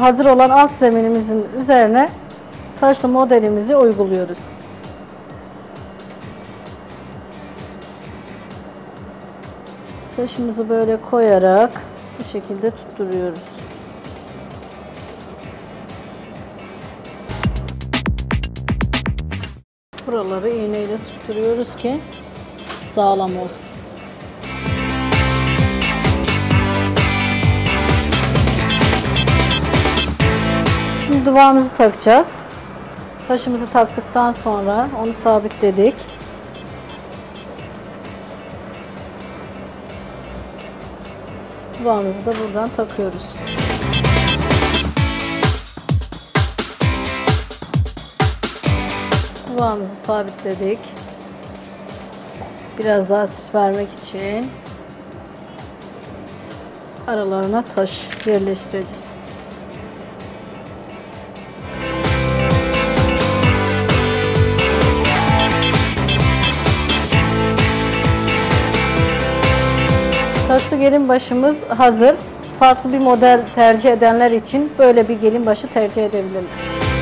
Hazır olan alt zeminimizin üzerine taşlı modelimizi uyguluyoruz. Taşımızı böyle koyarak bu şekilde tutturuyoruz. Buraları iğneyle tutturuyoruz ki sağlam olsun. Şimdi duvağımızı takacağız. Taşımızı taktıktan sonra onu sabitledik. Duvağımızı da buradan takıyoruz. Duvağımızı sabitledik. Biraz daha süs vermek için aralarına taş yerleştireceğiz. Taşlı gelin başımız hazır. Farklı bir model tercih edenler için böyle bir gelin başı tercih edebilirler.